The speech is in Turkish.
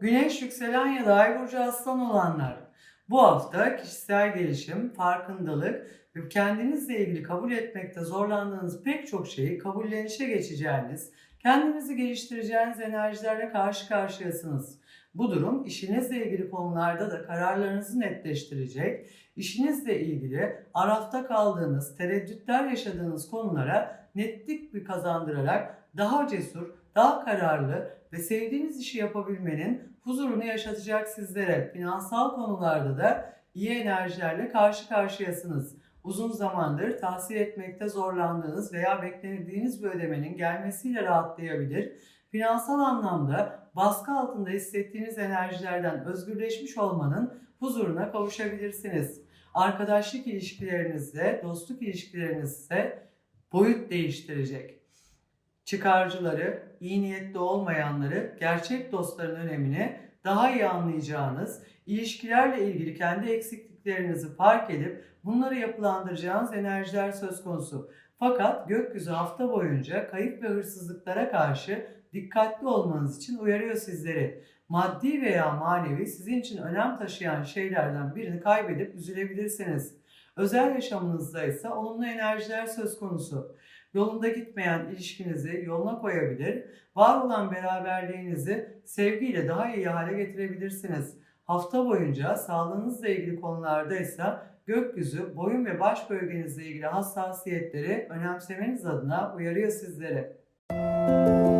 Güneş yükselen ya da ay burcu aslan olanlar. Bu hafta kişisel gelişim, farkındalık ve kendinizle ilgili kabul etmekte zorlandığınız pek çok şeyi kabullenişe geçeceğiniz, kendinizi geliştireceğiniz enerjilerle karşı karşıyasınız. Bu durum işinizle ilgili konularda da kararlarınızı netleştirecek, işinizle ilgili arafta kaldığınız, tereddütler yaşadığınız konulara netlik bir kazandırarak daha cesur, daha kararlı ve sevdiğiniz işi yapabilmenin huzurunu yaşatacak sizlere. Finansal konularda da iyi enerjilerle karşı karşıyasınız. Uzun zamandır tahsil etmekte zorlandığınız veya beklediğiniz bir ödemenin gelmesiyle rahatlayabilir. Finansal anlamda baskı altında hissettiğiniz enerjilerden özgürleşmiş olmanın huzuruna kavuşabilirsiniz. Arkadaşlık ilişkilerinizde, dostluk ilişkilerinizde boyut değiştirecek. Çıkarcıları, iyi niyetli olmayanları, gerçek dostların önemini daha iyi anlayacağınız, ilişkilerle ilgili kendi eksikliklerinizi fark edip bunları yapılandıracağınız enerjiler söz konusu. Fakat gökyüzü hafta boyunca kayıp ve hırsızlıklara karşı dikkatli olmanız için uyarıyor sizleri. Maddi veya manevi sizin için önem taşıyan şeylerden birini kaybedip üzülebilirsiniz. Özel yaşamınızda ise olumlu enerjiler söz konusu. Yolunda gitmeyen ilişkinizi yoluna koyabilir, var olan beraberliğinizi sevgiyle daha iyi hale getirebilirsiniz. Hafta boyunca sağlığınızla ilgili konularda ise gökyüzü, boyun ve baş bölgenizle ilgili hassasiyetleri önemsemeniz adına uyarıyor sizleri.